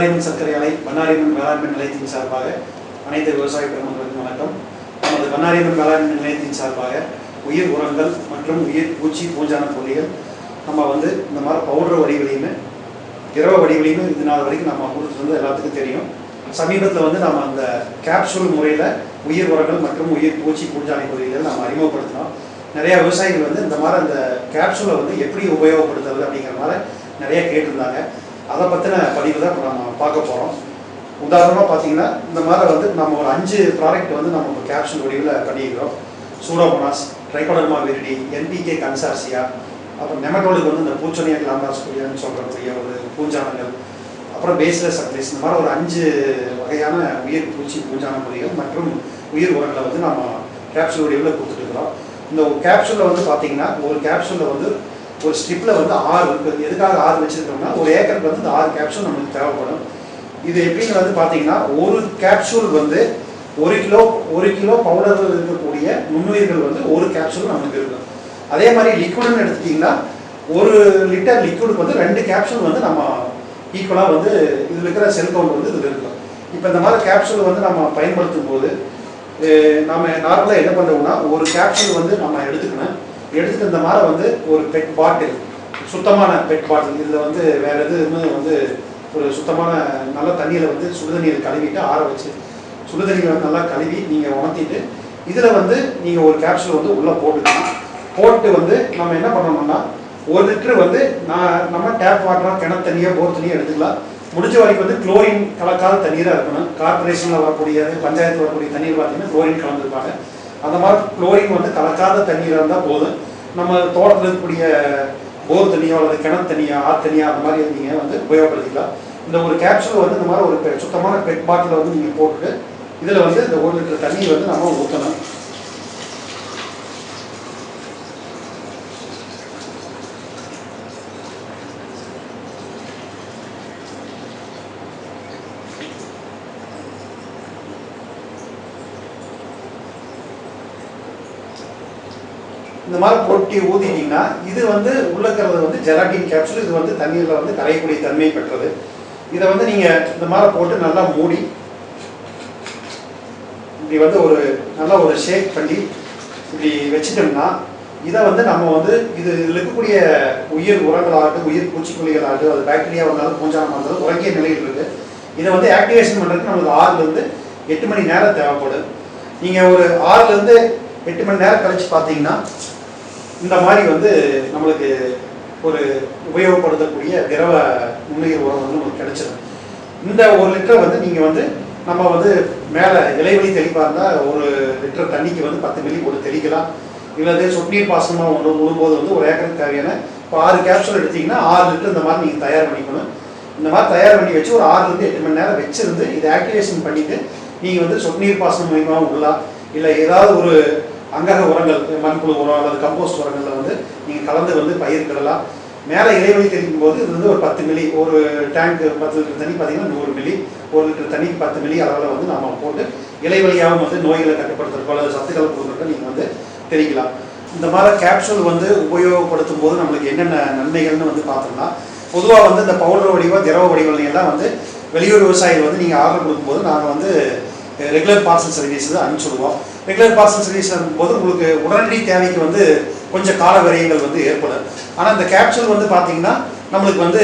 வண்ணாரியம்மன் சர்க்கரை ஆலை வண்ணாரியம்மன் வேளாண்மை நிலையத்தின் சார்பாக அனைத்து விவசாய பெருமக்களுக்கும் வணக்கம். நமது வண்ணாரியம்மன் வேளாண்மை நிலையத்தின் சார்பாக உயிர் உரங்கள் மற்றும் உயிர் பூச்சி பூஞ்சான பொருளிகள் நம்ம வந்து இந்த மாதிரி பவுடர் வடிவிலையுமே திரவ வடிவிலையுமே இது நாள் வரைக்கும் நம்ம கொடுத்துருந்து எல்லாத்துக்கும் தெரியும். சமீபத்தில் வந்து நம்ம அந்த கேப்சூல் முறையில் உயிர் உரங்கள் மற்றும் உயிர் பூச்சி பூஞ்சானை பொருளிகள் நம்ம அறிமுகப்படுத்தினோம். நிறைய விவசாயிகள் வந்து இந்த மாதிரி அந்த கேப்சூலை வந்து எப்படி உபயோகப்படுத்துறது அப்படிங்கிற மாதிரி நிறைய கேட்டிருந்தாங்க. அதை பற்றின பதிவு தான் இப்போ நம்ம பார்க்க போகிறோம் உதாரணமாக பார்த்தீங்கன்னா இந்த மாதிரி வந்து நம்ம ஒரு அஞ்சு ப்ராடக்ட் வந்து நம்ம இப்போ கேப்சூல் வடிவில் பண்ணியிருக்கிறோம். Pseudomonas trichoderma viride NPK consortia அப்புறம் நெமட்டோலுக்கு வந்து இந்த பூச்சொனியா கிளாமாஸ்குரியான்னு சொல்கிறக்கூடிய ஒரு பூஞ்சானங்கள் அப்புறம் பேஸ்லெஸ் அக்ரிஸ் இந்த மாதிரி ஒரு அஞ்சு வகையான உயிர் பூச்சி பூஞ்சான முறைகள் மற்றும் உயிர் உரங்களை வந்து நம்ம கேப்சூல் வடிவில் கொடுத்துட்ருக்குறோம் இந்த ஒரு கேப்சூலில் வந்து பார்த்தீங்கன்னா ஒரு கேப்சூலில் வந்து ஒரு ஸ்ட்ரிப்பில் வந்து ஆறு இருக்குது எதுக்காக ஆறு வச்சுருக்கோம்னா ஒரு ஏக்கருக்கு வந்து இந்த ஆறு கேப்சூல் நமக்கு தேவைப்படும். இது எப்படின்னு வந்து பார்த்தீங்கன்னா ஒரு கேப்சூல் வந்து ஒரு கிலோ ஒரு கிலோ பவுடர் இருக்கக்கூடிய நுண்ணுயிர்கள் வந்து ஒரு கேப்சூல் நமக்கு இருக்கும். அதே மாதிரி லிக்விடுன்னு எடுத்துட்டிங்கன்னா ஒரு லிட்டர் லிக்விடுக்கு வந்து ரெண்டு கேப்சூல் வந்து நம்ம ஈக்குவலாக வந்து இதில் இருக்கிற செல் கவுண்ட் வந்து இதில் இருக்கும். இப்போ இந்த மாதிரி கேப்சூல் வந்து நம்ம பயன்படுத்தும் போது நம்ம நார்மலாக என்ன பண்ணுறோம்னா ஒரு கேப்சூல் வந்து நம்ம எடுத்துக்கணும். எடுத்துட்டு இந்த மாதிரி வந்து ஒரு பெட் பாட்டில் சுத்தமான பெட் பாட்டில் இதில் வந்து வேற எதுவுமே வந்து ஒரு சுத்தமான நல்ல தண்ணியில் வந்து சுடுதண்ணியில் கழுவிட்டு ஆற வச்சு சுடுதண்ணியில் வந்து நல்லா கழுவி நீங்கள் உணர்த்திட்டு இதில் வந்து நீங்கள் ஒரு கேப்சூல் வந்து உள்ளே போட்டுக்கணும். போட்டு வந்து நம்ம என்ன பண்ணணும்னா ஒரு லிட்டர் வந்து நான் நம்ம டேப் வாட்டராக கிணத்து தண்ணியோ போர் தண்ணியோ எடுத்துக்கலாம். முடிஞ்ச வரைக்கும் வந்து குளோரின் கலக்காத தண்ணீராக இருக்கணும். கார்பரேஷனில் வரக்கூடிய பஞ்சாயத்தில் வரக்கூடிய தண்ணீர் பார்த்தீங்கன்னா குளோரின் கலந்துருப்பாங்க. அந்த மாதிரி குளோரின் வந்து கலக்காத தண்ணீராக இருந்தால் போதும். நம்ம தோட்டத்தில் இருக்கக்கூடிய போர் தண்ணியோ அல்லது கிணத்து தண்ணியோ ஆறு தண்ணியோ அந்த மாதிரி நீங்கள் வந்து உபயோகப்படுத்திக்கலாம். இந்த ஒரு கேப்சூல் வந்து இந்த மாதிரி ஒரு சுத்தமான பெட் பாட்டில் வந்து நீங்கள் போட்டுட்டு இதில் வந்து இந்த ஒரு லிட்டர் தண்ணி வந்து நம்ம ஊற்றணும் இந்த மாதிரி பொட்டி ஊதிட்டீங்கன்னா இது வந்து உள்ளக்கிறது இருக்கிறது வந்து ஜெலாட்டின் கேப்சூல் இது வந்து தண்ணீரில் வந்து கரையக்கூடிய தன்மை பெற்றது. இதை வந்து நீங்கள் இந்த மாதிரி போட்டு நல்லா மூடி இப்படி வந்து ஒரு நல்லா ஒரு ஷேக் பண்ணி இப்படி வச்சுட்டோம்னா இதை வந்து நம்ம வந்து இது இதில் இருக்கக்கூடிய உயிர் உரங்களாகட்டும் உயிர் பூச்சிக்கொல்லிகளாகட்டும் அது பாக்டீரியா வந்தாலும் பூஞ்சானம் வந்தாலும் உறங்கிய நிலையில் இருக்குது இதை வந்து ஆக்டிவேஷன் பண்ணுறதுக்கு நமக்கு ஆறுலேருந்து எட்டு மணி நேரம் தேவைப்படும். நீங்கள் ஒரு ஆறுலேருந்து எட்டு மணி நேரம் கழிச்சு பார்த்தீங்கன்னா இந்த மாதிரி வந்து நம்மளுக்கு ஒரு உபயோகப்படுத்தக்கூடிய திரவ நுண்ணுயிர் உரம் வந்து உங்களுக்கு கிடைச்சிடும் இந்த ஒரு லிட்டர் வந்து நீங்கள் வந்து நம்ம வந்து மேலே இலைவெளி தெளிப்பாக இருந்தால் ஒரு லிட்டர் தண்ணிக்கு வந்து பத்து மில்லி போட்டு தெளிக்கலாம். இல்லது சொட்டுநீர் பாசனமாக ஒன்று விடும்போது வந்து ஒரு ஏக்கருக்கு தேவையான இப்போ ஆறு கேப்சூல் எடுத்தீங்கன்னா ஆறு லிட்டர் இந்த மாதிரி நீங்கள் தயார் பண்ணிக்கணும். இந்த மாதிரி தயார் பண்ணி வச்சு ஒரு ஆறுலேருந்து எட்டு மணி நேரம் வச்சுருந்து இதை ஆக்டிவேஷன் பண்ணிவிட்டு நீங்கள் வந்து சொட்டுநீர் பாசனம் மூலியமாக விடலாம் இல்லை ஏதாவது ஒரு அங்கக உரங்கள் மண்புழு உரம் அல்லது கம்போஸ்ட் உரங்களில் வந்து நீங்கள் கலந்து வந்து பயிர்க்கிடலாம் மேலே இடைவெளி தெளிக்கும் போது இது வந்து ஒரு பத்து மில்லி ஒரு டேங்க் பத்து லிட்டர் தண்ணி பார்த்தீங்கன்னா நூறு மில்லி ஒரு லிட்டர் தண்ணிக்கு பத்து மில்லி அளவில் வந்து நம்ம போட்டு இலைவெளியாகவும் வந்து நோய்களை கட்டுப்படுத்துறதுக்கோ அல்லது சத்துக்களை கொடுக்குறதுக்கோ நீங்கள் வந்து தெரிவிக்கலாம் இந்த மாதிரி கேப்சூல் வந்து உபயோகப்படுத்தும் போது நம்மளுக்கு என்னென்ன நன்மைகள்னு வந்து பார்த்தோம்னா பொதுவாக வந்து இந்த பவுடர் வடிவம் திரவ வடிவம் எல்லாம் வந்து வெளியூர் விவசாயிகள் வந்து நீங்கள் ஆர்டர் கொடுக்கும்போது நாங்கள் வந்து ரெகுலர் பார்சல் சர்வீஸ் அனுப்பிச்சுடுவோம் ரெகுலர் பார்சல் சர்வீஸ் போது உங்களுக்கு உடனடி தேவைக்கு வந்து கொஞ்சம் கால விரயங்கள் வந்து ஏற்படும். ஆனால் இந்த கேப்சூல் வந்து பார்த்தீங்கன்னா நம்மளுக்கு வந்து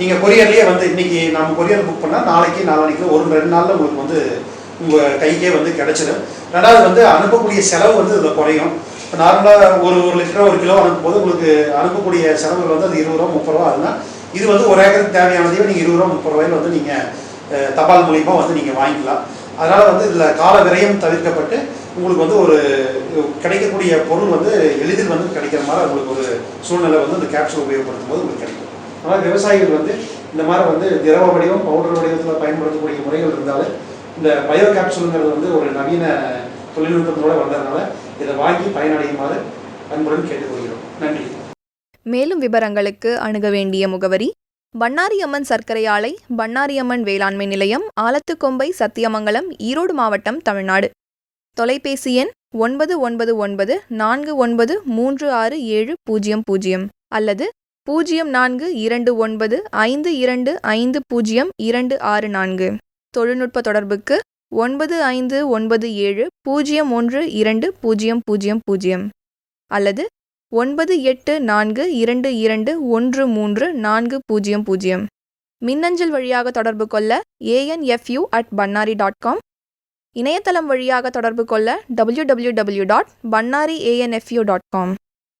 நீங்கள் கொரியர்லேயே வந்து இன்னைக்கு நம்ம கொரியர் புக் பண்ணால் நாளைக்கு நாளானைக்கு ஒரு ரெண்டு நாளில் உங்களுக்கு வந்து உங்கள் கைக்கே வந்து கிடச்சிடும் ரெண்டாவது வந்து அனுப்பக்கூடிய செலவு வந்து இதில் குறையும். இப்போ நார்மலாக ஒரு ஒரு லிட்டர் ஒரு கிலோ அனுப்பும்போது உங்களுக்கு அனுப்பக்கூடிய செலவுகள் வந்து அது இருபது ரூபா முப்பது ரூபா ஆகுதுன்னா இது வந்து ஒரு ஏக்கருக்கு தேவையானதையும் நீங்கள் இருபது ரூபா முப்பது ரூபாயில் வந்து நீங்கள் தபால் மூலியமாக வந்து நீங்கள் வாங்கிக்கலாம். அதனால் வந்து இதில் கால விரயம் தவிர்க்கப்பட்டு உங்களுக்கு வந்து ஒரு கிடைக்கக்கூடிய பொருள் வந்து எளிதில் வந்து கிடைக்கிற மாதிரி உங்களுக்கு ஒரு சூழ்நிலை வந்து அந்த கேப்சூல் உபயோகப்படுத்தும் போது உங்களுக்கு கிடைக்கும். அதனால் விவசாயிகள் வந்து இந்த மாதிரி வந்து திரவ வடிவம் பவுடர் வடிவத்தில் பயன்படுத்தக்கூடிய முறைகள் இருந்தாலும் இந்த பயோ கேப்சூலுங்கிறது வந்து ஒரு நவீன தொழில்நுட்பத்தோடு வந்ததுனால இதை வாங்கி பயனடையுமாறு அன்புடன் கேட்டுக்கொள்கிறோம். நன்றி. மேலும் விவரங்களுக்கு அணுக வேண்டிய முகவரி பண்ணாரியம்மன் சர்க்கரை ஆலை பண்ணாரியம்மன் வேளாண்மை நிலையம் ஆலத்துக்கொம்பை சத்தியமங்கலம் ஈரோடு மாவட்டம் தமிழ்நாடு. தொலைபேசி எண் ஒன்பது ஒன்பது ஒன்பது நான்கு ஒன்பது மூன்று ஆறு ஏழு பூஜ்ஜியம் பூஜ்ஜியம் அல்லது பூஜ்ஜியம் நான்கு இரண்டு ஒன்பது ஐந்து இரண்டு ஐந்து பூஜ்ஜியம் இரண்டு ஆறு நான்கு. தொழில்நுட்ப தொடர்புக்கு ஒன்பது ஐந்து ஒன்பது ஏழு பூஜ்ஜியம் ஒன்று இரண்டு பூஜ்ஜியம் பூஜ்ஜியம் பூஜ்ஜியம் அல்லது ஒன்பது எட்டு நான்கு இரண்டு இரண்டு ஒன்று மூன்று நான்கு பூஜ்ஜியம் பூஜ்ஜியம். மின்னஞ்சல் வழியாக தொடர்பு கொள்ள ANFU at Bannari dot com இணையதளம் வழியாக தொடர்பு கொள்ள W W W dot Bannari ANFU dot com